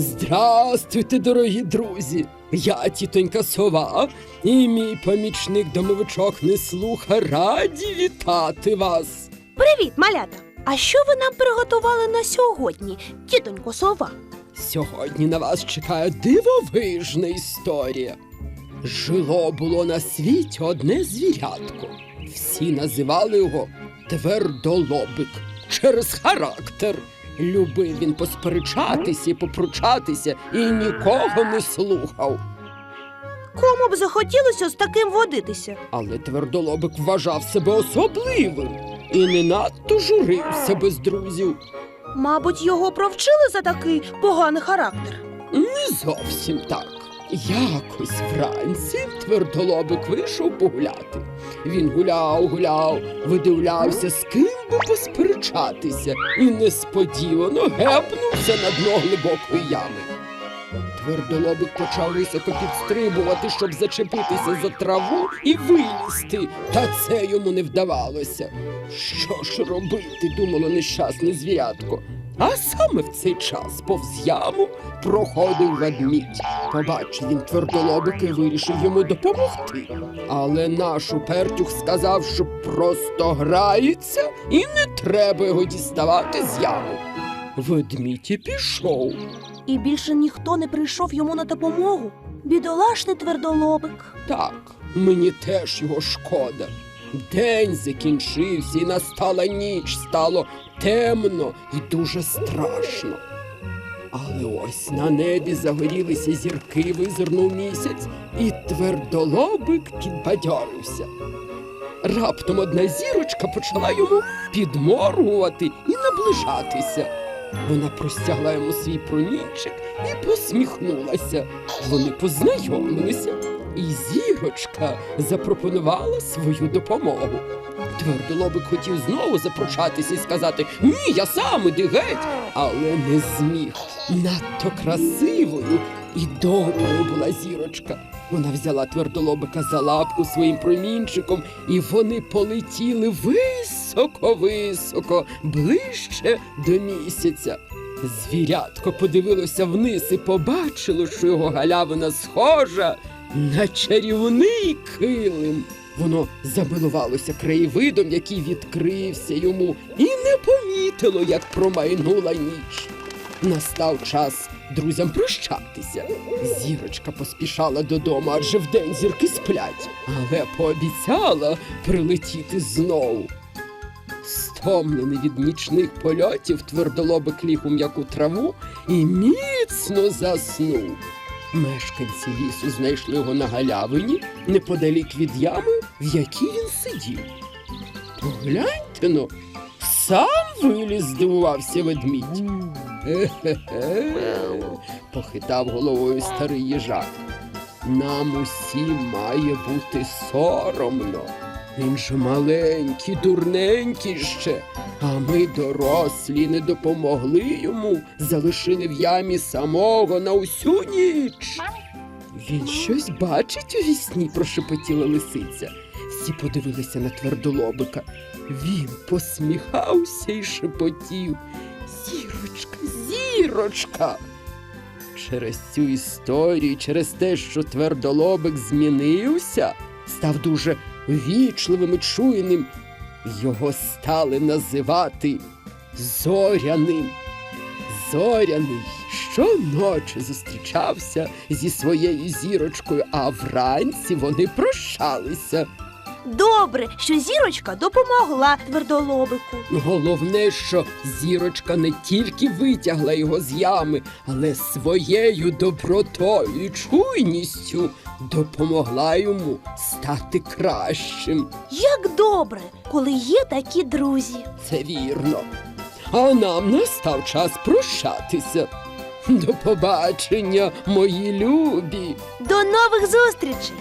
Здрастуйте, дорогі друзі! Я тітонька сова і мій помічник домовичок Неслуха раді вітати вас. Привіт, малята! А що ви нам приготували на сьогодні, тітонько сова? Сьогодні на вас чекає дивовижна історія. Жило було на світі одне звірятко. Всі називали його твердолобик через характер. Любив він посперечатися і попручатися і нікого не слухав. Кому б захотілося з таким водитися? Але твердолобик вважав себе особливим і не надто журився без друзів. Мабуть, його провчили за такий поганий характер. Не зовсім так. Якось вранці твердолобик вийшов погуляти. Він гуляв, гуляв, видивлявся, з ким би посперечатися, і несподівано гепнувся на дно глибокої ями. Твердолобик почав високо підстрибувати, щоб зачепитися за траву і вилізти, та це йому не вдавалося. Що ж робити, думало нещасне звірятко. А саме в цей час повз яму проходив ведмідь. Побачив він твердолобика і вирішив йому допомогти. Але наш упертюх сказав, що просто грається і не треба його діставати з ями. Ведмідь і пішов. І більше ніхто не прийшов йому на допомогу. Бідолашний твердолобик. Так, мені теж його шкода. День закінчився і настала ніч, стало темно і дуже страшно. Але ось на небі загорілися зірки, визирнув місяць, і твердолобик підбадьорився. Раптом одна зірочка почала йому підморгувати і наближатися. Вона простягла йому свій промінчик і посміхнулася. Вони познайомилися, і зірочка запропонувала свою допомогу. Твердолобик хотів знову запрошатися і сказати Ні, я сам іди геть, але не зміг. Надто красивою і доброю була зірочка. Вона взяла твердолобика за лапку своїм промінчиком, і вони полетіли високо-високо, ближче до місяця. Звірятко подивилося вниз і побачило, що його галявина схожа на чарівний килим. Воно замилувалося краєвидом, який відкрився йому, і не помітило, як промайнула ніч. Настав час друзям прощатися. Зірочка поспішала додому, адже вдень зірки сплять, але пообіцяла прилетіти знову. Стомлений від нічних польотів, твердолобик ліг у м'яку траву і міцно заснув. Мешканці лісу знайшли його на галявині неподалік від ями, в якій він сидів. Погляньте но, сам виліз, здивувався ведмідь. Е-хе-хе, похитав головою старий їжак. Нам усім має бути соромно. Він же маленький, дурненький ще, а ми дорослі не допомогли йому, залишили в ямі самого на усю ніч. Він щось бачить у вісні, прошепотіла лисиця. Всі подивилися на твердолобика. Він посміхався і шепотів. Зірочка, зірочка. Через цю історію, через те, що твердолобик змінився, став дуже ввічливим і чуйним, його стали називати Зоряним. Зоряний щоночі зустрічався зі своєю зірочкою, а вранці вони прощалися. Добре, що зірочка допомогла твердолобику. Головне, що зірочка не тільки витягла його з ями, але своєю добротою і чуйністю допомогла йому стати кращим. Як добре, коли є такі друзі. Це вірно. А нам настав час прощатися. До побачення, мої любі. До нових зустрічей!